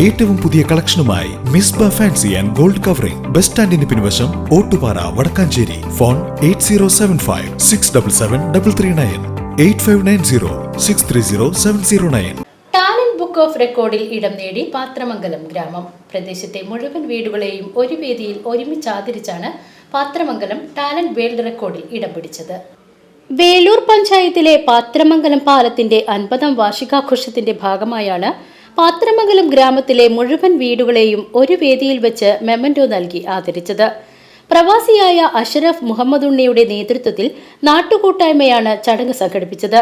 ഏറ്റവും പുതിയ കളക്ഷനുമായി Misba fancy and gold covering. Bus സ്റ്റാൻഡിന് പിൻവശം Ottupara Vadakkanchery. Phone eight zero seven five six double seven double three nine. Eight five nine zero six three zero seven zero nine. Book of റെക്കോർഡിൽ ഇടം നേടി പാത്രമംഗലം ഗ്രാമം. പ്രദേശത്തെ മുഴുവൻ വീടുകളെയും ഒരു വേദിയിൽ ഒരുമിച്ച് ആദരിച്ചാണ് പാത്രമംഗലം ടാലന്റ് വേൾഡ് റെക്കോർഡിൽ ഇടം പിടിച്ചത്. വേലൂർ പഞ്ചായത്തിലെ പാത്രമംഗലം പാലത്തിന്റെ അൻപതാം വാർഷികാഘോഷത്തിന്റെ ഭാഗമായാണ് പാത്രമംഗലം ഗ്രാമത്തിലെ മുഴുവൻ വീടുകളെയും ഒരു വേദിയിൽ വെച്ച് മെമ്മൻഡോ നൽകി ആദരിച്ചത്. പ്രവാസിയായ അഷറഫ് മുഹമ്മദ് ഉണ്ണിയുടെ നേതൃത്വത്തിൽ നാട്ടുകൂട്ടായ്മയാണ് ചടങ്ങ് സംഘടിപ്പിച്ചത്.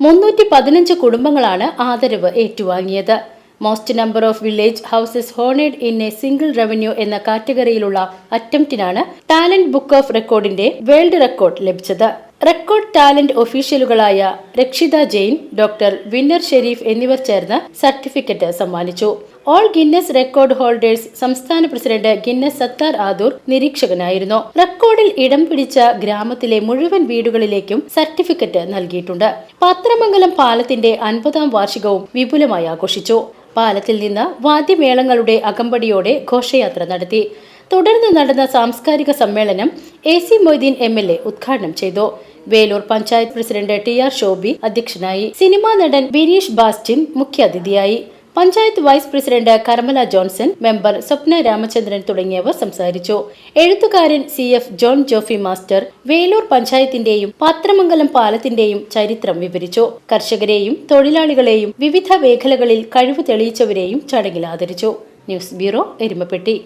മുന്നൂറ്റി പതിനഞ്ച് കുടുംബങ്ങളാണ് ആദരവ് ഏറ്റുവാങ്ങിയത്. Most number of village houses honoured in a single revenue എന്ന കാറ്റഗറിയിലുള്ള അറ്റംപ്റ്റിനാണ് ടാലന്റ് ബുക്ക് ഓഫ് റെക്കോർഡിന്റെ വേൾഡ് റെക്കോർഡ് ലഭിച്ചത്. റെക്കോർഡ് ടാലന്റ് ഒഫീഷ്യലുകളായ രക്ഷിത ജെയിൻ ഡോക്ടർ വിന്നർ ഷെരീഫ് എന്നിവർ ചേർന്ന് സർട്ടിഫിക്കറ്റ് സമ്മാനിച്ചു. ഓൾ ഗിന്നസ് റെക്കോർഡ് ഹോൾഡേഴ്സ് സംസ്ഥാന പ്രസിഡന്റ് ഗിന്നസ് സത്താർ ആദൂർ നിരീക്ഷകനായിരുന്നു. റെക്കോർഡിൽ ഇടം പിടിച്ച ഗ്രാമത്തിലെ മുഴുവൻ വീടുകളിലേക്കും സർട്ടിഫിക്കറ്റ് നൽകിയിട്ടുണ്ട്. പത്രമംഗലം പാലത്തിന്റെ അൻപതാം വാർഷികവും വിപുലമായി ആഘോഷിച്ചു. പാലത്തിൽ നിന്ന് വാദ്യമേളങ്ങളുടെ അകമ്പടിയോടെ ഘോഷയാത്ര നടത്തി. തുടർന്ന് നടന്ന സാംസ്കാരിക സമ്മേളനം A C Moideen M L A ഉദ്ഘാടനം ചെയ്തു. Velur panchayat president T R Shobi അധ്യക്ഷനായി. സിനിമാ നടൻ ബിനീഷ് ബാസ്റ്റിൻ മുഖ്യാതിഥിയായി. Panchayat vice president Karmala Johnson member Swapna Ramachandran തുടങ്ങിയവർ സംസാരിച്ചു. എഴുത്തുകാരൻ C F John Jofy master Velur പഞ്ചായത്തിന്റെയും Pathramangalam പാലത്തിന്റെയും ചരിത്രം വിവരിച്ചു. കർഷകരെയും തൊഴിലാളികളെയും വിവിധ മേഖലകളിൽ കഴിവ് തെളിയിച്ചവരെയും ചടങ്ങിൽ ആദരിച്ചു. News bureau Erumapetty.